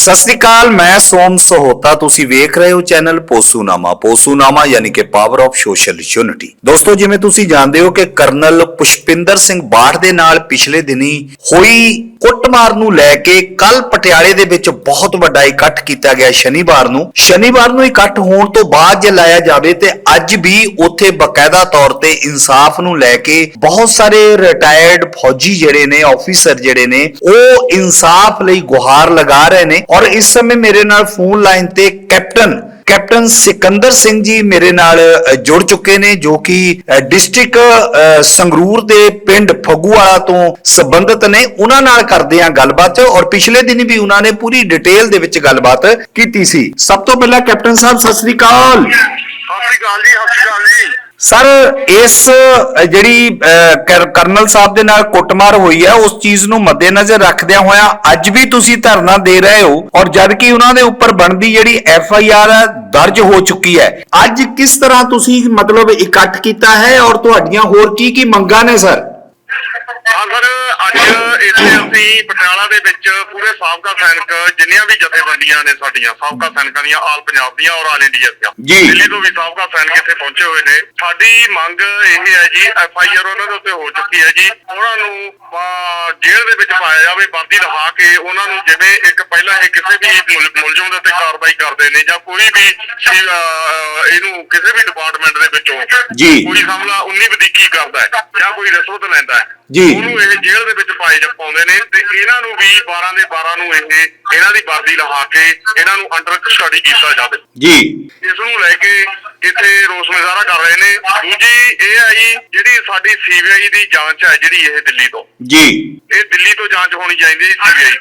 ਸਤਿ ਸ੍ਰੀ ਅਕਾਲ, ਮੈਂ ਸੋਮ ਸਹੋਤਾ। ਤੁਸੀਂ ਵੇਖ ਰਹੇ ਹੋ ਚੈਨਲ ਪੋਸੂਨਾਮਾ। ਪੋਸੂਨਾਮਾ ਯਾਨੀ ਕਿ ਪਾਵਰ ਆਫ ਸੋਸ਼ਲ ਯੂਨਿਟੀ ਦੋਸਤੋ, ਜਿਵੇਂ ਤੁਸੀਂ ਜਾਣਦੇ ਹੋ ਕਿ ਕਰਨਲ ਪੁਸ਼ਪਿੰਦਰ ਸਿੰਘ ਬਾਠ ਦੇ ਨਾਲ ਪਿਛਲੇ ਦਿਨੀ ਹੋਈ ਕੁੱਟਮਾਰ ਨੂੰ ਲੈ ਕੇ ਕੱਲ ਪਟਿਆਲੇ ਦੇ ਵਿੱਚ ਬਹੁਤ ਵੱਡਾ ਇਕੱਠ ਕੀਤਾ ਗਿਆ ਸ਼ਨੀਵਾਰ ਨੂੰ। ਸ਼ਨੀਵਾਰ ਨੂੰ ਇਕੱਠ ਹੋਣ ਤੋਂ ਬਾਅਦ ਜੇ ਲਾਇਆ ਜਾਵੇ ਤੇ ਅੱਜ ਵੀ ਉੱਥੇ ਬਕਾਇਦਾ ਤੌਰ ਤੇ ਇਨਸਾਫ ਨੂੰ ਲੈ ਕੇ ਬਹੁਤ ਸਾਰੇ ਰਿਟਾਇਰਡ ਫੌਜੀ ਜਿਹੜੇ ਨੇ ਆਫੀਸਰ ਜਿਹੜੇ ਨੇ, ਉਹ ਇਨਸਾਫ ਲਈ ਗੁਹਾਰ ਲਗਾ ਰਹੇ ਨੇ। ਔਰ ਇਸ ਸਮੇਂ ਮੇਰੇ ਨਾਲ ਫੋਨ ਲਾਈਨ ਤੇ ਕੈਪਟਨ ਕੈਪਟਨ ਸਿਕੰਦਰ ਸਿੰਘ ਜੀ ਮੇਰੇ ਨਾਲ ਜੁੜ ਚੁੱਕੇ ਨੇ, ਜੋ ਕਿ ਡਿਸਟ੍ਰਿਕਟ ਸੰਗਰੂਰ ਦੇ ਪਿੰਡ ਫਗੂਵਾਲਾ ਤੋਂ ਸੰਬੰਧਿਤ ਨੇ। ਉਹਨਾਂ ਨਾਲ ਕਰਦੇ ਆ ਗੱਲਬਾਤ ਔਰ ਪਿਛਲੇ ਦਿਨ ਵੀ ਉਹਨਾਂ ਨੇ ਪੂਰੀ ਡਿਟੇਲ ਦੇ ਵਿੱਚ ਗੱਲਬਾਤ ਕੀਤੀ ਸੀ। ਸਭ ਤੋਂ ਪਹਿਲਾਂ ਕੈਪਟਨ ਸਾਹਿਬ, ਸਤਿ ਸ੍ਰੀ ਅਕਾਲ। ਸਤਿ ਸ਼੍ਰੀ ਅਕਾਲ ਜੀ, ਸਤਿ ਸ਼੍ਰੀ ਅਕਾਲ ਜੀ। ਸਰ, ਇਸ ਜਿਹੜੀ ਕਰਨਲ ਸਾਹਿਬ ਦੇ ਨਾਲ ਕੁੱਟਮਾਰ ਹੋਈ ਹੈ, ਉਸ ਚੀਜ਼ ਨੂੰ ਮੱਦੇਨਜ਼ਰ ਰੱਖਦਿਆਂ ਹੋਇਆ ਅੱਜ ਵੀ ਤੁਸੀਂ ਧਰਨਾ ਦੇ ਰਹੇ ਹੋ ਔਰ ਜਦ ਕਿ ਉਹਨਾਂ ਦੇ ਉੱਪਰ ਬਣਦੀ ਜਿਹੜੀ ਐਫ ਆਈ ਆਰ ਦਰਜ ਹੋ ਚੁੱਕੀ ਹੈ। ਅੱਜ ਕਿਸ ਤਰ੍ਹਾਂ ਤੁਸੀਂ ਮਤਲਬ ਇਕੱਠ ਕੀਤਾ ਹੈ ਔਰ ਤੁਹਾਡੀਆਂ ਹੋਰ ਕੀ ਕੀ ਮੰਗਾਂ ਨੇ, ਸਰ? ਹਾਂ ਸਰ ਅੱਜ ਇੱਥੇ ਅਸੀਂ ਪਟਿਆਲਾ ਦੇ ਵਿੱਚ ਪੂਰੇ ਸਾਬਕਾ ਸੈਨਿਕ ਜਿੰਨੀਆਂ ਵੀ ਜਥੇਬੰਦੀਆਂ ਨੇ ਸਾਡੀਆਂ ਸਾਬਕਾ ਸੈਨਿਕਾਂ ਦੀਆਂ ਆਲ ਪੰਜਾਬ ਦੀਆਂ ਔਰ ਆਲ ਇੰਡੀਆ ਦੀਆਂ ਜੀ। ਦਿੱਲੀ ਤੋਂ ਵੀ ਸਾਬਕਾ ਸੈਨਿਕ ਇੱਥੇ ਪਹੁੰਚੇ ਹੋਏ ਨੇ ਸਾਡੀ ਮੰਗ ਇਹ ਹੈ ਜੀ ਐਫ ਆਈ ਆਰ ਉਹਨਾਂ ਦੇ ਉੱਤੇ ਹੋ ਚੁੱਕੀ ਹੈ ਜੀ ਉਹਨਾਂ ਨੂੰ ਅਹ, ਜੇਲ੍ਹ ਦੇ ਵਿੱਚ ਪਾਇਆ ਜਾਵੇ ਵਰਦੀ ਲਹਾ ਕੇ ਉਹਨਾਂ ਨੂੰ ਜਿਵੇਂ ਇੱਕ ਪਹਿਲਾਂ ਇਹ ਕਿਸੇ ਵੀ ਮੁਲ- ਮੁਲਜ਼ਮ ਦੇ ਉੱਤੇ ਕਾਰਵਾਈ ਕਰਦੇ ਨੇ ਜਾਂ ਕੋਈ ਵੀ ਸੀ- ਅਹ, ਇਹਨੂੰ ਕਿਸੇ ਵੀ ਡਿਪਾਰਟਮੈਂਟ ਦੇ ਵਿੱਚੋਂ ਜੀ। ਕੋਈ ਹਮਲਾ 19 ਵਧੀਕੀ ਕਰਦਾ ਹੈ ਜਾਂ ਕੋਈ ਰਿਸ਼ਵਤ ਲੈਂਦਾ ਹੈ ਜੀ। ਉਹਨੂੰ ਇਹ ਜੇਲ੍ਹ ਦੇ ਵਿੱਚ ਪਾਏ ਜਾ ਪਾਉਂਦੇ ਨੇ ਤੇ ਇਹਨਾਂ ਨੂੰ ਵੀ 12 ਦੇ 12 ਨੂੰ ਇਹ ਇਹਨਾਂ ਦੀ ਵਰਦੀ ਲਹਾ ਕੇ ਇਹਨਾਂ ਨੂੰ ਅੰਡਰ ਕਸਟਡੀ ਕੀਤਾ ਜਾਵੇ। ਜੀ। ਇਸ ਨੂੰ ਲੈ ਕੇ ਇੱਥੇ ਰੋਸ ਮੁਜ਼ਾਹਰਾ ਕਰ ਰਹੇ ਨੇ। ਦੂਜੀ ਇਹ ਹੈ ਜੀ ਜਿਹੜੀ ਸਾਡੀ ਸੀਬੀਆਈ ਦੀ ਜਾਂਚ ਹੈ ਜਿਹੜੀ ਇਹ ਦਿੱਲੀ ਤੋਂ। ਜੀ। ਇਹ ਦਿੱਲੀ ਤੋਂ ਜਾਂਚ ਹੋਣੀ ਚਾਹੀਦੀ ਹੈ ਸੀਬੀਆਈ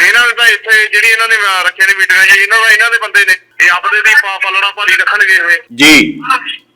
ਇਹਨਾਂ ਨੇ ਤਾਂ ਇੱਥੇ ਜਿਹੜੀ ਇਹਨਾਂ ਨੇ ਰੱਖੇ ਨੇ ਮੀਟਿੰਗਾਂ ਜੀ ਇਹਨਾਂ ਦਾ ਇਹਨਾਂ ਦੇ ਬੰਦੇ ਨੇ। ਇਹ ਆਪਦੇ ਦੀ ਪਾ ਪਲੜਾ ਭਾਰੀ ਰੱਖਣਗੇ ਇਹ। ਜੀ।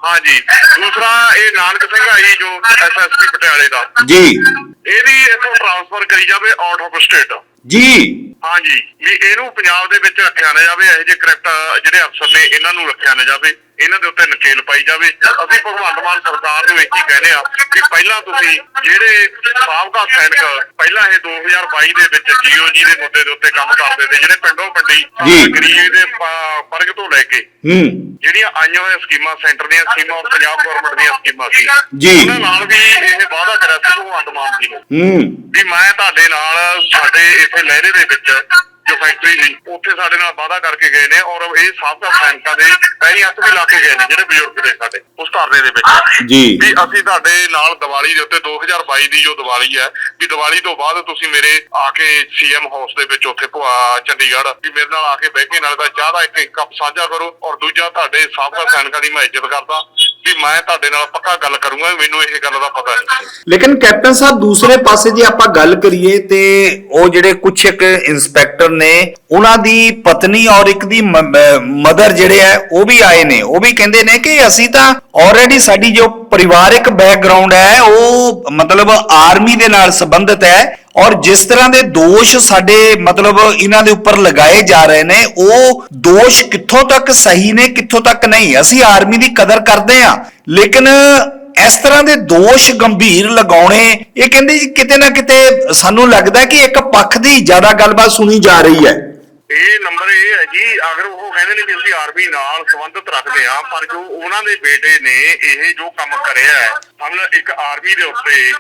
ਹਾਂਜੀ ਦੂਸਰਾ ਇਹ ਨਾਨਕ ਸਿੰਘ ਆਈ ਜੋ ਐਸਐਸਪੀ ਪਟਿਆਲੇ ਦਾ। ਜੀ। ਇਹਦੀ ਇੱਥੋਂ ਟ੍ਰਾਂਸਫਰ ਕਰੀ ਜਾਵੇ ਆਊਟ ਆਫ ਸਟੇਟ ਜੀ। ਹਾਂਜੀ। ਵੀ ਇਹਨੂੰ ਪੰਜਾਬ ਦੇ ਵਿੱਚ ਰੱਖਿਆ ਨਾ ਜਾਵੇ, ਇਹੋ ਜਿਹੇ ਕਰੈਕਟਰ, ਜਿਹੜੇ ਅਫਸਰ ਨੇ, ਇਹਨਾਂ ਨੂੰ ਰੱਖਿਆ ਨਾ ਜਾਵੇ। ਇਹਨਾਂ ਦੇ ਉੱਤੇ ਨਕੇਲ ਪਾਈ ਜਾਵੇ। ਅਸੀਂ ਭਗਵੰਤ ਮਾਨ ਸਰਕਾਰ ਨੂੰ ਇਹੀ ਕਹਿੰਦੇ ਆ ਕਿ ਪਹਿਲਾਂ ਤੁਸੀਂ ਜਿਹੜੇ ਸਾਬਕਾ ਸੈਨਿਕ, ਪਹਿਲਾਂ ਇਹ 2022 ਦੇ ਵਿੱਚ ਜੀਓਜੀ ਦੇ ਮੁੱਦੇ ਦੇ ਉੱਤੇ ਕੰਮ ਕਰਦੇ ਤੇ ਜਿਹੜੇ ਪਿੰਡ ਪਿੰਡੀ ਜੀ। ਗਰੀਬ ਦੇ ਪ- ਵਰਗ ਤੋਂ ਲੈ ਕੇ ਹੂੰ ਜਿਹੜੀਆਂ ਆਈਆਂ ਹੋਈਆਂ ਸਕੀਮਾਂ ਸੈਂਟਰ ਦੀਆਂ ਸਕੀਮਾਂ ਔਰ ਪੰਜਾਬ ਗਵਰਨਮੈਂਟ ਦੀਆਂ ਸਕੀਮਾਂ ਸੀ ਜੀ। ਉਹਨਾਂ ਨਾਲ ਵੀ ਇਹ ਵਾਅਦਾ ਕਰਿਆ ਸੀ ਭਗਵੰਤ ਮਾਨ ਜੀ ਨੇ ਹੂੰ ਵੀ ਮੈਂ ਤੁਹਾਡੇ ਨਾਲ ਸਾਡੇ ਇੱਥੇ ਲਹਿਰੇ ਦੇ ਵਿੱਚ ਜੋ ਫੈਕਟਰੀ ਸੀ ਉੱਥੇ ਸਾਡੇ ਨਾਲ ਵਾਅਦਾ ਕਰਕੇ ਗਏ ਨੇ ਔਰ ਇਹ ਸਾਬਕਾ ਸੈਨਿਕਾਂ ਦੇ ਪੈਰੀ ਹੱਥ ਵੀ ਲਾ ਕੇ ਗਏ ਨੇ ਜਿਹੜੇ ਬਜ਼ੁਰਗ ਨੇ ਸਾਡੇ ਉਸ ਧਰਨੇ ਦੇ ਵਿੱਚ ਜੀ। ਵੀ ਅਸੀਂ ਤੁਹਾਡੇ ਨਾਲ ਦੀਵਾਲੀ ਦੇ ਉੱਤੇ 2022 ਦੀ ਜੋ ਦੀਵਾਲੀ ਹੈ ਵੀ ਦੀਵਾਲੀ ਤੋਂ ਬਾਅਦ ਤੁਸੀਂ ਮੇਰੇ ਆ ਕੇ ਸੀਐਮ ਹਾਊਸ ਦੇ ਵਿੱਚ ਉੱਥੇ ਚੰਡੀਗੜ੍ਹ ਵੀ ਮੇਰੇ ਨਾਲ ਆ ਕੇ ਬਹਿ ਕੇ ਨਾਲ ਦਾ ਚਾਹ ਦਾ ਇੱਕ ਇੱਕ ਕੱਪ ਸਾਂਝਾ ਕਰੋ ਔਰ ਦੂਜਾ ਤੁਹਾਡੇ ਸਾਬਕਾ ਸੈਨਿਕਾਂ ਦੀ ਮੈਂ ਇੱਜ਼ਤ ਕਰਦਾ ਵੀ ਮੈਂ ਤੁਹਾਡੇ ਨਾਲ ਪੱਕਾ ਗੱਲ ਕਰੂੰਗਾ ਮੈਨੂੰ ਇਹ ਗੱਲ ਦਾ ਪਤਾ ਨਹੀਂ ਲੇਕਿਨ ਕੈਪਟਨ ਸਾਹਿਬ, ਦੂਸਰੇ ਪਾਸੇ ਜੇ ਆਪਾਂ ਗੱਲ ਕਰੀਏ ਤੇ ਉਹ ਜਿਹੜੇ ਕੁਛ ਇੱਕ ਇਨਸਪੈਕਟਰ ਨੇ, ਉਹਨਾਂ ਦੀ ਪਤਨੀ ਔਰ ਇੱਕ ਦੀ ਮਦਰ ਜਿਹੜੇ ਆ, ਉਹ ਵੀ ਆਏ ਨੇ। ਉਹ ਵੀ ਕਹਿੰਦੇ ਨੇ ਕਿ ਅਸੀਂ ਤਾਂ ਆਲਰੇਡੀ ਸਾਡੀ ਜੋ ਪਰਿਵਾਰਿਕ ਬੈਕਗ੍ਰਾਉਂਡ ਹੈ, ਉਹ ਮਤਲਬ ਆਰਮੀ ਦੇ ਨਾਲ ਸੰਬੰਧਿਤ ਹੈ। ਔਰ ਜਿਸ ਤਰ੍ਹਾਂ ਦੇ ਦੋਸ਼ ਸਾਡੇ ਮਤਲਬ ਇਹਨਾਂ ਦੇ ਉੱਪਰ ਲਗਾਏ ਜਾ ਰਹੇ ਨੇ, ਉਹ ਦੋਸ਼ ਕਿੱਥੋਂ ਤੱਕ ਸਹੀ ਨੇ, ਕਿੱਥੋਂ ਤੱਕ ਨਹੀਂ? ਅਸੀਂ ਆਰਮੀ ਦੀ ਕਦਰ ਕਰਦੇ ਹਾਂ। ਲੇਕਿਨ ਇਸ ਤਰ੍ਹਾਂ ਦੇ ਦੋਸ਼ ਗੰਭੀਰ ਲਗਾਉਣੇ, ਇਹ ਕਹਿੰਦੇ ਜੀ ਕਿਤੇ ਨਾ ਕਿਤੇ ਸਾਨੂੰ ਲੱਗਦਾ ਕਿ ਇੱਕ ਪੱਖ ਦੀ ਜ਼ਿਆਦਾ ਗੱਲਬਾਤ ਸੁਣੀ ਜਾ ਰਹੀ ਹੈ। ਇਹ ਨੰਬਰ ਇਹ ਹੈ ਜੀ, ਅਗਰ ਉਹ ਕਹਿੰਦੇ ਨੇ ਵੀ ਅਸੀਂ ਆਰਮੀ ਨਾਲ ਸੰਬੰਧਿਤ ਰੱਖਦੇ ਆ ਪਰ ਜੋ ਉਹਨਾਂ ਦੇ ਬੇਟੇ ਨੇ, ਇਹ ਜੋ ਕੰਮ ਕਰਿਆ ਹੈ ਸਮਝ ਇੱਕ ਆਰਮੀ ਦੇ ਉੱਤੇ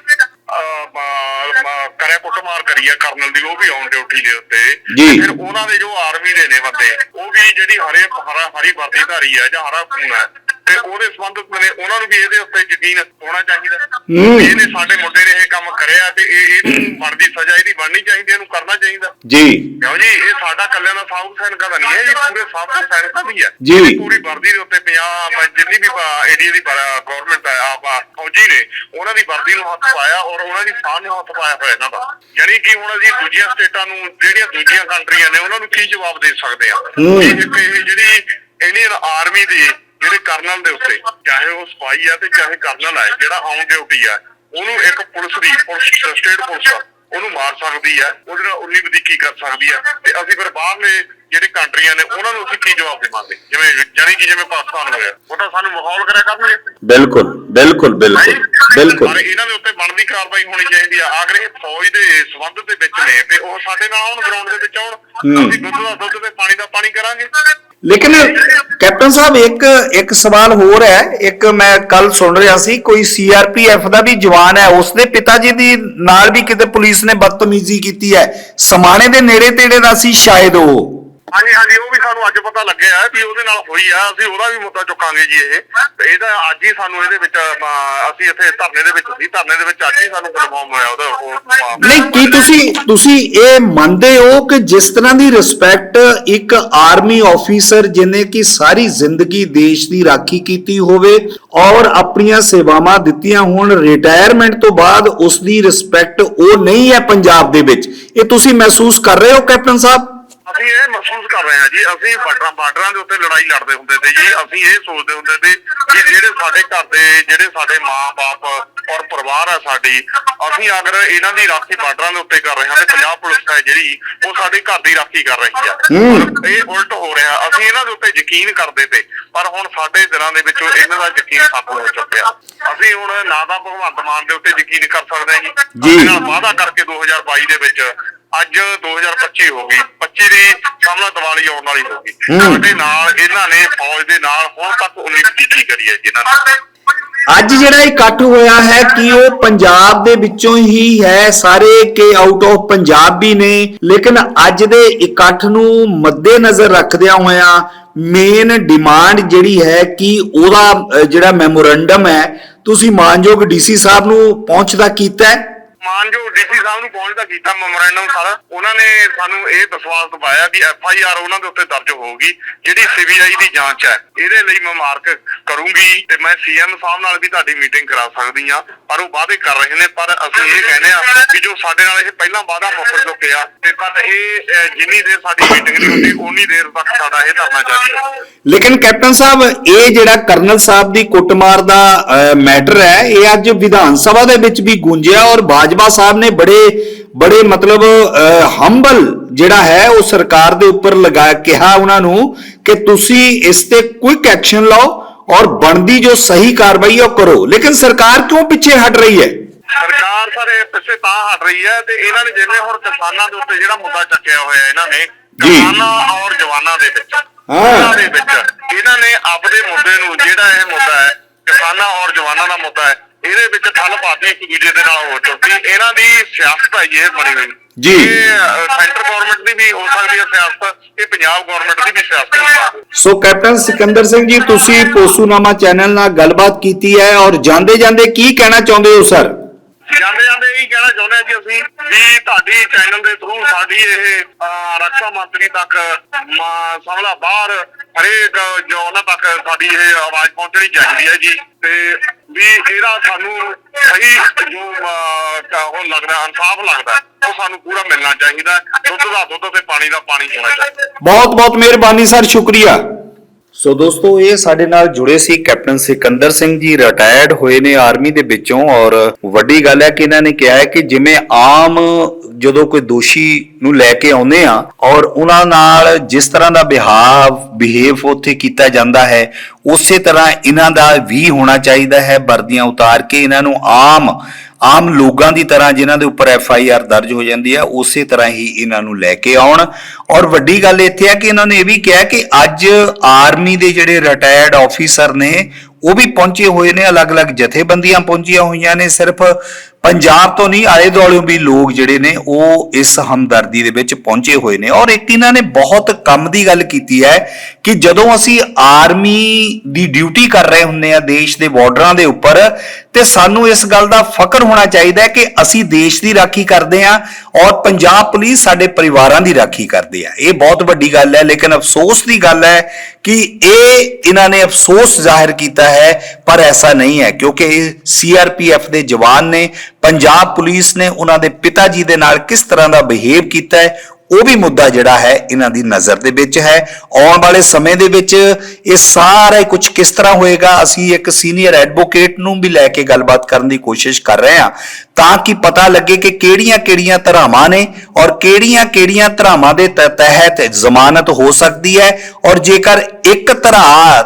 ਕਰਿਆ ਕੁੱਟਮਾਰ ਕਰੀ ਹੈ ਕਰਨਲ ਦੀ ਉਹ ਵੀ ਔਨ ਡਿਊਟੀ ਦੇ ਉੱਤੇ। ਫਿਰ ਉਹਨਾਂ ਦੇ ਜੋ ਆਰਮੀ ਦੇ ਨੇ ਬੰਦੇ ਉਹ ਵੀ ਜਿਹੜੀ ਹਰੇ ਹਰਾ ਹਰੀ ਵਰਦੀਧਾਰੀ ਹੈ ਜਾਂ ਹਰਾ ਖੂਨ ਹੈ ਤੇ ਉਹਦੇ ਸੰਬੰਧਿਤ ਨੇ ਉਹਨਾਂ ਨੂੰ ਵੀ ਇਹਦੇ ਉੱਤੇ ਯਕੀਨ ਹੋਣਾ ਚਾਹੀਦਾ। ਇਹਨੇ ਸਾਡੇ ਮੁੰਡੇ ਨੇ ਇਹ ਕੰਮ ਕਰਿਆ ਤੇ ਇਹ ਇਹਨੂੰ ਬਣਦੀ ਸਜ਼ਾ ਇਹਦੀ ਬਣਨੀ ਚਾਹੀਦੀ ਇਹਨੂੰ ਕਰਨਾ ਚਾਹੀਦਾ। ਜੀ। ਕਿਉਂ ਜੀ? ਇਹ ਸਾਡਾ ਕੱਲਿਆਂ ਦਾ ਸਾਊਥ ਸੈਨਿਕਾਂ ਦਾ ਨਹੀਂ ਹੈ ਇਹ ਪੂਰੇ ਸਾਊਥ ਸੈਨਿਕਾਂ ਦੀ ਹੈ ਪੂਰੀ ਵਰਦੀ ਦੇ ਉੱਤੇ ਪੰਜਾਬ ਜਿੰਨੀ ਵੀ ਏਰੀਆ ਦੀ ਗਵਰਨਮੈਂਟ ਹੈ ਆਪਾਂ ਫੌਜੀ ਨੇ ਉਹਨਾਂ ਦੀ ਵਰਦੀ ਨੂੰ ਹੱਥ ਪਾਇਆ ਔਰ ਉਹਨਾਂ ਦੀ ਸਾਹ ਨੂੰ ਹੱਥ ਪਾਇਆ ਹੋਇਆ ਇਹਨਾਂ ਦਾ ਯਾਨੀ ਕਿ ਹੁਣ ਅਸੀਂ ਦੂਜੀਆਂ ਸਟੇਟਾਂ ਨੂੰ ਜਿਹੜੀਆਂ ਦੂਜੀਆਂ ਕੰਟਰੀਆਂ ਨੇ ਉਹਨਾਂ ਨੂੰ ਕੀ ਜਵਾਬ ਦੇ ਸਕਦੇ ਆ। ਇਹ ਜਿਹੜੀ ਇੰਡੀਅਨ ਆਰਮੀ ਦੇ ਜਿਹੜੇ ਕਰਨਲ ਦੇ ਉੱਤੇ ਚਾਹੇ ਉਹ ਸਪਾਈ ਆ ਤੇ ਚਾਹੇ ਕਰਨਲ ਹੈ ਜਿਹੜਾ ਔਨ ਡਿਊਟੀ ਆ ਉਹਨੂੰ ਇੱਕ ਪੁਲਿਸ ਦੀ ਪੁਲਿਸ ਸਟੇਟ ਪੁਲਿਸ ਆ ਉਹਨੂੰ ਮਾਰ ਸਕਦੀ ਹੈ ਉਹਦੇ ਨਾਲ ਉਨੀ ਵਧੀਕੀ ਕਰ ਸਕਦੀ ਹੈ ਤੇ ਅਸੀਂ ਫਿਰ ਬਾਹਰਲੇ ਜਿਹੜੇ ਕੰਟਰੀਆਂ ਨੇ ਉਹਨਾਂ ਨੂੰ ਅਸੀਂ ਕੀ ਜਵਾਬ ਦੇਵਾਂਗੇ? ਜਿਵੇਂ ਜਾਨੀ ਕਿ ਜਿਵੇਂ ਪਾਕਿਸਤਾਨ ਹੋਇਆ ਉਹ ਤਾਂ ਸਾਨੂੰ ਮਾਹੌਲ ਕਰਿਆ ਕਰਨਗੇ। ਬਿਲਕੁਲ ਬਿਲਕੁਲ ਬਿਲਕੁਲ ਪਰ ਬਿਲਕੁਲ। ਇਹਨਾਂ ਦੇ ਉੱਤੇ ਬਣਦੀ ਕਾਰਵਾਈ ਹੋਣੀ ਚਾਹੀਦੀ ਆ। ਅਗਰ ਇਹ ਫੌਜ ਦੇ ਸਬੰਧ ਦੇ ਵਿੱਚ ਨੇ ਤੇ ਉਹ ਸਾਡੇ ਨਾਲ ਆਉਣ ਗਰਾਊਂਡ ਦੇ ਵਿੱਚ ਆਉਣ। ਅਸੀਂ ਦੁੱਧ ਦਾ ਦੁੱਧ ਤੇ ਪਾਣੀ ਦਾ ਪਾਣੀ ਕਰਾਂਗੇ। ਲੇਕਿਨ ਕੈਪਟਨ ਸਾਹਿਬ ਇੱਕ ਇੱਕ ਸਵਾਲ ਹੋਰ ਹੈ। ਇੱਕ ਮੈਂ ਕੱਲ ਸੁਣ ਰਿਹਾ ਸੀ ਕੋਈ ਸੀਆਰਪੀਐਫ ਦਾ ਵੀ ਜਵਾਨ ਹੈ। ਉਸਦੇ ਪਿਤਾ ਜੀ ਦੀ ਨਾਲ ਵੀ ਕਿਤੇ ਪੁਲਿਸ ਨੇ ਬਦਤਮੀਜ਼ੀ ਕੀਤੀ ਹੈ। ਸਮਾਣੇ ਦੇ ਨੇੜੇ ਤੇੜੇ ਦਾ ਸੀ ਸ਼ਾਇਦ ਉਹ। ਹਾਂਜੀ ਹਾਂਜੀ, ਉਹ ਵੀ ਸਾਨੂੰ ਅੱਜ ਪਤਾ ਲੱਗਿਆ ਵੀ ਉਹਦੇ ਨਾਲ ਹੋਈ ਆ, ਅਸੀਂ ਉਹਦਾ ਵੀ ਮੁੱਦਾ ਚੁੱਕਾਂਗੇ ਜੀ ਇਹ। ਤੇ ਇਹਦਾ ਅੱਜ ਹੀ ਸਾਨੂੰ ਇਹਦੇ ਵਿੱਚ ਅਸੀਂ ਇੱਥੇ ਧਰਨੇ ਦੇ ਵਿੱਚ ਸੀ, ਧਰਨੇ ਦੇ ਵਿੱਚ ਅੱਜ ਹੀ ਸਾਨੂੰ ਕਨਫਰਮ ਹੋਇਆ ਉਹਦਾ ਨਹੀਂ, ਕੀ ਤੁਸੀਂ ਤੁਸੀਂ ਇਹ ਮੰਨਦੇ ਹੋ ਕਿ ਜਿਸ ਤਰ੍ਹਾਂ ਦੀ ਰਿਸਪੈਕਟ ਇੱਕ ਆਰਮੀ ਆਫੀਸਰ ਜਿਹਨੇ ਕਿ ਸਾਰੀ ਜ਼ਿੰਦਗੀ ਦੇਸ਼ ਦੀ ਰਾਖੀ ਕੀਤੀ ਹੋਵੇ ਔਰ ਆਪਣੀਆਂ ਸੇਵਾਵਾਂ ਦਿੱਤੀਆਂ ਹੋਣ ਰਿਟਾਇਰਮੈਂਟ ਤੋਂ ਬਾਅਦ ਉਸ ਦੀ ਰਿਸਪੈਕਟ ਉਹ ਨਹੀਂ ਹੈ ਪੰਜਾਬ ਦੇ ਵਿੱਚ। ਇਹ ਤੁਸੀਂ ਮਹਿਸੂਸ ਕਰ ਰਹੇ ਹੋ, ਕੈਪਟਨ ਸਾਹਿਬ? ਅਸੀਂ ਇਹ ਮਹਿਸੂਸ ਕਰ ਰਹੇ ਹਾਂ ਜੀ ਅਸੀਂ ਬਾਰਡਰਾਂ ਬਾਰਡਰਾਂ ਦੇ ਉੱਤੇ ਲੜਾਈ ਲੜਦੇ ਹੁੰਦੇ ਤੇ ਜੀ ਅਸੀਂ ਇਹ ਸੋਚਦੇ ਹੁੰਦੇ ਤੇ ਕਿ ਜਿਹੜੇ ਸਾਡੇ ਘਰ ਦੇ ਜਿਹੜੇ ਸਾਡੇ ਮਾਂ-ਬਾਪ ਔਰ ਪਰਿਵਾਰ ਹੈ ਸਾਡੀ ਅਸੀਂ ਅਗਰ ਇਹਨਾਂ ਦੀ ਰਾਖੀ ਬਾਰਡਰਾਂ ਦੇ ਉੱਤੇ ਕਰ ਰਹੇ ਹਾਂ ਤੇ ਪੰਜਾਬ ਪੁਲਿਸ ਹੈ ਜਿਹੜੀ ਉਹ ਸਾਡੇ ਘਰ ਦੀ ਰਾਖੀ ਕਰ ਰਹੀ ਆ। ਇਹ ਉਲਟ ਹੋ ਰਿਹਾ ਅਸੀਂ ਇਹਨਾਂ ਦੇ ਉੱਤੇ ਯਕੀਨ ਕਰਦੇ ਤੇ ਪਰ ਹੁਣ ਸਾਡੇ ਦਿਲਾਂ ਦੇ ਵਿੱਚੋਂ ਇਹਨਾਂ ਦਾ ਯਕੀਨ ਖਤਮ ਹੋ ਚੁੱਕਿਆ। ਅਸੀਂ ਹੁਣ ਨਾ ਤਾਂ ਭਗਵੰਤ ਮਾਨ ਦੇ ਉੱਤੇ ਯਕੀਨ ਕਰ ਸਕਦੇ ਹਾਂ ਜੀ। ਸਾਡੇ ਨਾਲ ਵਾਅਦਾ ਕਰਕੇ 2022 ਦੇ ਵਿੱਚ ਅੱਜ 2025 ਹੋ ਗਈ। 25 ਦੀ ਸਾਹਮਣਾ ਦੀਵਾਲੀ ਆਉਣ ਵਾਲੀ ਹੋ ਗਈ ਹੂੰ। ਸਾਡੇ ਨਾਲ ਇਹਨਾਂ ਨੇ ਫੌਜ ਦੇ ਨਾਲ ਹੁਣ ਤੱਕ ਉਨੀ ਕੀ ਕਰੀ ਹੈ ਜਿਨ੍ਹਾਂ ਨੇ। ਅੱਜ ਜਿਹੜਾ ਇਕੱਠ ਹੋਇਆ ਹੈ ਕਿ ਉਹ ਪੰਜਾਬ ਦੇ ਵਿੱਚੋਂ ਹੀ ਹੈ? ਸਾਰੇ ਕਿ ਆਊਟ ਆਫ ਪੰਜਾਬ ਵੀ ਨੇ। ਲੇਕਿਨ ਅੱਜ ਦੇ ਇਕੱਠ ਨੂੰ ਮੱਦੇਨਜ਼ਰ ਰੱਖਦਿਆਂ ਹੋਇਆਂ ਮੇਨ ਡਿਮਾਂਡ ਜਿਹੜੀ ਹੈ ਕਿ ਉਹਦਾ ਜਿਹੜਾ ਮੈਮੋਰੰਡਮ ਹੈ ਤੁਸੀਂ ਮਾਨਯੋਗ ਡੀਸੀ ਸਾਹਿਬ ਨੂੰ ਪਹੁੰਚਦਾ ਕੀਤਾ ਹੈ? ਮਾਨਯੋਗ ਡੀਸੀ ਸਾਹਿਬ ਨੂੰ ਪਹੁੰਚਦਾ ਕੀਤਾ ਮੈਮੋਰੈਂਡਮ ਸਾਰਾ। ਉਹਨਾਂ ਨੇ ਸਾਨੂੰ ਇਹ ਵਿਸ਼ਵਾਸ ਦਿਵਾਇਆ ਵੀ ਐਫ ਆਈ ਆਰ ਉਹਨਾਂ ਦੇ ਉੱਤੇ ਦਰਜ ਹੋਊਗੀ, ਜਿਹੜੀ ਸੀਬੀਆਈ ਦੀ ਜਾਂਚ ਹੈ। ਇਹਦੇ ਲਈ ਮੈਂ ਮਾਰਕ ਕਰੂੰਗੀ ਤੇ ਮੈਂ ਸੀਐਮ ਸਾਹਿਬ ਨਾਲ ਵੀ ਤੁਹਾਡੀ ਮੀਟਿੰਗ ਕਰਾ ਸਕਦੀ ਆ ਪਰ ਉਹ ਵਾਅਦੇ ਕਰ ਰਹੇ ਨੇ, ਪਰ ਅਸੀਂ ਇਹ ਕਹਿੰਦੇ ਆ ਕਿ ਜੋ ਸਾਡੇ ਨਾਲ ਇਹ ਪਹਿਲਾਂ ਵਾਅਦਾ ਮੁੱਕਰ ਚੁੱਕਿਆ ਤੇ ਪਰ ਇਹ ਜਿੰਨੀ ਦੇਰ ਸਾਡੀ ਮੀਟਿੰਗ ਨਹੀਂ ਹੁੰਦੀ ਉਨੀ ਦੇਰ ਤੱਕ ਸਾਡਾ ਇਹ ਧਰਨਾ ਜਾਰੀ ਰਹੇਗਾ ਲੇਕਿਨ ਕੈਪਟਨ ਸਾਹਿਬ, ਇਹ ਜਿਹੜਾ ਕਰਨਲ ਸਾਹਿਬ ਦੀ ਕੁੱਟਮਾਰ ਦਾ ਮੈਟਰ ਹੈ, ਇਹ ਅੱਜ ਵਿਧਾਨ ਸਭਾ ਦੇ ਵਿੱਚ ਵੀ ਗੂੰਜਿਆ ਔਰ ਬਾਜ ਬਾਜਵਾ ਸਾਹਿਬ ਨੇ ਬੜੇ ਬੜੇ ਮਤਲਬ ਹੰਬਲ ਜਿਹੜਾ ਹੈ ਉਹ ਸਰਕਾਰ ਦੇ ਉੱਪਰ ਲਗਾ ਕਿਹਾ ਉਹਨਾਂ ਨੂੰ ਕਿ ਤੁਸੀਂ ਇਸ ਤੇ ਕੁਇਕ ਐਕਸ਼ਨ ਲਓ ਔਰ ਬਣਦੀ ਜੋ ਸਹੀ ਕਾਰਵਾਈ ਹੈ ਉਹ ਕਰੋ। ਲੇਕਿਨ ਸਰਕਾਰ ਕਿਉਂ ਪਿੱਛੇ ਹਟ ਰਹੀ ਹੈ? ਸਰਕਾਰ ਸਾਰੇ ਪਿੱਛੇ ਤਾਂ ਹਟ ਰਹੀ ਹੈ ਤੇ ਇਹਨਾਂ ਨੇ ਜਿਵੇਂ ਹੁਣ ਕਿਸਾਨਾਂ ਦੇ ਉੱਤੇ ਜਿਹੜਾ ਮੁੱਦਾ ਚੱਕਿਆ ਹੋਇਆ ਇਹਨਾਂ ਨੇ। ਕਿਸਾਨਾਂ ਔਰ ਜਵਾਨਾਂ ਦੇ ਵਿੱਚ ਇਹਨਾਂ ਦੇ ਵਿੱਚ ਇਹਨਾਂ ਨੇ ਆਪਦੇ ਮੁੱਦੇ ਨੂੰ ਜਿਹੜਾ ਇਹ ਮੁੱਦਾ ਹੈ ਕਿਸਾਨਾਂ ਔਰ ਜਵਾਨਾਂ ਦਾ ਮੁੱਦਾ ਹੈ ਇਹਦੇ ਵਿੱਚ ਠੱਲ ਪਾਤੀ ਇੱਕ ਦੂਜੇ ਦੇ ਨਾਲ ਹੋ ਚੁੱਕੀ ਇਹਨਾਂ ਦੀ ਸਿਆਸਤ ਹੈ ਜੀ ਇਹ ਬਣੀ ਹੋਈ। ਜੀ। ਸੈਂਟਰ ਗਵਰਨਮੈਂਟ ਦੀ ਵੀ ਹੋ ਸਕਦੀ ਹੈ ਸਿਆਸਤ ਇਹ ਪੰਜਾਬ ਗਵਰਨਮੈਂਟ ਦੀ ਵੀ ਸਿਆਸਤ ਸੋ ਕੈਪਟਨ ਸਿਕੰਦਰ ਸਿੰਘ ਜੀ ਤੁਸੀਂ ਪੋਸੂਨਾਮਾ ਚੈਨਲ ਨਾਲ ਗੱਲਬਾਤ ਕੀਤੀ ਹੈ ਔਰ ਜਾਂਦੇ ਜਾਂਦੇ ਕੀ ਕਹਿਣਾ ਚਾਹੁੰਦੇ ਹੋ ਸਰ ਕਹਿਣਾ ਚਾਹੁੰਦੇ ਹਾਂ ਜੀ ਅਸੀਂ ਵੀ ਤੁਹਾਡੀ ਚੈਨਲ ਦੇ ਥਰੂ ਸਾਡੀ ਇਹ ਰੱਖਿਆ ਮੰਤਰੀ ਤੱਕ, ਮ- ਬਾਹਰ ਹਰੇਕ ਜੋ ਉਹਨਾਂ ਤੱਕ ਸਾਡੀ ਇਹ ਆਵਾਜ਼ ਪਹੁੰਚਣੀ ਚਾਹੀਦੀ ਹੈ ਜੀ। ਤੇ ਵੀ ਇਹਦਾ ਸਾਨੂੰ ਸਹੀ ਜੋ ਉਹ ਲੱਗਦਾ, ਇਨਸਾਫ ਲੱਗਦਾ, ਉਹ ਸਾਨੂੰ ਪੂਰਾ ਮਿਲਣਾ ਚਾਹੀਦਾ। ਦੁੱਧ ਦਾ ਦੁੱਧ ਤੇ ਪਾਣੀ ਦਾ ਪਾਣੀ ਹੋਣਾ ਚਾਹੀਦਾ। ਬਹੁਤ ਬਹੁਤ ਮਿਹਰਬਾਨੀ ਸਰ, ਸ਼ੁਕਰੀਆ। ਸੋ ਦੋਸਤੋ, ਇਹ ਸਾਡੇ ਨਾਲ ਜੁੜੇ ਸੀ ਕੈਪਟਨ ਸਿਕੰਦਰ ਸਿੰਘ ਜੀ ਰਿਟਾਇਰਡ ਹੋਏ ਨੇ ਆਰਮੀ ਦੇ ਵਿੱਚੋਂ ਔਰ ਵੱਡੀ ਗੱਲ ਹੈ ਕਿ ਇਹਨਾਂ ਨੇ ਕਿਹਾ ਹੈ ਕਿ ਜਿਵੇਂ ਆਮ ਜਦੋਂ ਕੋਈ ਦੋਸ਼ੀ ਨੂੰ ਲੈ ਕੇ ਆਉਂਦੇ ਆ ਔਰ ਉਹਨਾਂ ਨਾਲ ਜਿਸ ਤਰ੍ਹਾਂ ਦਾ ਬਿਹਾਵ, ਬਿਹੇਵ ਉੱਥੇ ਕੀਤਾ ਜਾਂਦਾ ਹੈ, ਉਸੇ ਤਰ੍ਹਾਂ ਇਹਨਾਂ ਦਾ ਵੀ ਹੋਣਾ ਚਾਹੀਦਾ ਹੈ, ਵਰਦੀਆਂ ਉਤਾਰ ਕੇ ਇਹਨਾਂ ਨੂੰ ਆਮ ਆਮ ਲੋਕਾਂ ਦੀ ਤਰ੍ਹਾਂ ਜਿਨ੍ਹਾਂ ਦੇ ਉੱਪਰ ਐਫ ਆਈ ਆਰ ਦਰਜ ਹੋ ਜਾਂਦੀ ਹੈ, ਉਸੇ ਤਰ੍ਹਾਂ ਹੀ ਇਹਨਾਂ ਨੂੰ ਲੈ ਕੇ ਆਉਣ। ਔਰ ਵੱਡੀ ਗੱਲ ਇੱਥੇ ਹੈ ਕਿ ਇਹਨਾਂ ਨੇ ਇਹ ਵੀ ਕਿਹਾ ਕਿ ਅੱਜ ਆਰਮੀ ਦੇ ਜਿਹੜੇ ਰਿਟਾਇਰਡ ਆਫੀਸਰ ਨੇ, ਉਹ ਵੀ ਪਹੁੰਚੇ ਹੋਏ ਨੇ, ਅਲੱਗ-ਅਲੱਗ ਜਥੇਬੰਦੀਆਂ ਪਹੁੰਚੀਆਂ ਹੋਈਆਂ ਨੇ, ਸਿਰਫ ਪੰਜਾਬ ਤੋਂ ਨਹੀਂ, ਆਲੇ ਦੁਆਲੇ ਵੀ ਲੋਕ ਜਿਹੜੇ ਨੇ, ਉਹ ਇਸ ਹਮਦਰਦੀ ਦੇ ਵਿੱਚ ਪਹੁੰਚੇ ਹੋਏ ਨੇ। ਔਰ ਇੱਕ ਇਹਨਾਂ ਨੇ ਬਹੁਤ ਕੰਮ ਦੀ ਗੱਲ ਕੀਤੀ ਹੈ ਕਿ ਜਦੋਂ ਅਸੀਂ ਆਰਮੀ ਦੀ ਡਿਊਟੀ ਕਰ ਰਹੇ ਹੁੰਦੇ ਆ ਦੇਸ਼ ਦੇ ਬਾਰਡਰਾਂ ਦੇ ਉੱਪਰ, ਤੇ ਸਾਨੂੰ ਇਸ ਗੱਲ ਦਾ ਫਖਰ ਹੋਣਾ ਚਾਹੀਦਾ ਹੈ ਕਿ ਅਸੀਂ ਦੇਸ਼ ਦੀ ਰਾਖੀ ਕਰਦੇ ਆ ਔਰ ਪੰਜਾਬ ਪੁਲਿਸ ਸਾਡੇ ਪਰਿਵਾਰਾਂ ਦੀ ਰਾਖੀ ਕਰਦੇ ਆ। ਇਹ ਬਹੁਤ ਵੱਡੀ ਗੱਲ ਹੈ, ਲੇਕਿਨ ਅਫਸੋਸ ਦੀ ਗੱਲ ਹੈ ਕਿ ਇਹ ਇਹਨਾਂ ਨੇ ਅਫਸੋਸ ਜ਼ਾਹਿਰ ਕੀਤਾ ਹੈ, ਪਰ ਐਸਾ ਨਹੀਂ ਹੈ, ਕਿਉਂਕਿ ਇਹ ਸੀਆਰਪੀਐਫ ਦੇ ਜਵਾਨ ਨੇ ਪੰਜਾਬ ਪੁਲਿਸ ਨੇ ਉਹਨਾਂ ਦੇ ਪਿਤਾ ਜੀ ਦੇ ਨਾਲ ਕਿਸ ਤਰ੍ਹਾਂ ਦਾ ਬਿਹੇਵ ਕੀਤਾ ਹੈ ਉਹ ਵੀ ਮੁੱਦਾ ਜਿਹੜਾ ਹੈ, ਇਹਨਾਂ ਦੀ ਨਜ਼ਰ ਦੇ ਵਿੱਚ ਹੈ। ਆਉਣ ਵਾਲੇ ਸਮੇਂ ਦੇ ਵਿੱਚ ਇਹ ਸਾਰਾ ਕੁਝ ਕਿਸ ਤਰ੍ਹਾਂ ਹੋਏਗਾ, ਅਸੀਂ ਇੱਕ ਸੀਨੀਅਰ ਐਡਵੋਕੇਟ ਨੂੰ ਵੀ ਲੈ ਕੇ ਗੱਲਬਾਤ ਕਰਨ ਦੀ ਕੋਸ਼ਿਸ਼ ਕਰ ਰਹੇ ਹਾਂ, ਤਾਂ ਕਿ ਪਤਾ ਲੱਗੇ ਕਿ ਕਿਹੜੀਆਂ-ਕਿਹੜੀਆਂ ਧਰਾਵਾਂ ਨੇ ਔਰ ਕਿਹੜੀਆਂ-ਕਿਹੜੀਆਂ ਧਰਾਵਾਂ ਦੇ ਤ- ਤਹਿਤ ਜ਼ਮਾਨਤ ਹੋ ਸਕਦੀ ਹੈ ਔਰ ਜੇਕਰ ਇੱਕ ਧਰਾ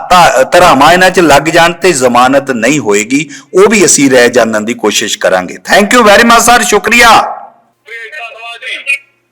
ਧਰਾਵਾਂ ਇਹਨਾਂ 'ਚ ਲੱਗ ਜਾਣ ਤੇ ਜ਼ਮਾਨਤ ਨਹੀਂ ਹੋਏਗੀ, ਉਹ ਵੀ ਅਸੀਂ ਰਹਿ ਜਾਣਨ ਦੀ ਕੋਸ਼ਿਸ਼ ਕਰਾਂਗੇ। Thank you very much sir ਸ਼ੁਕਰੀਆ। ਧੰਨਵਾਦ ਜੀ।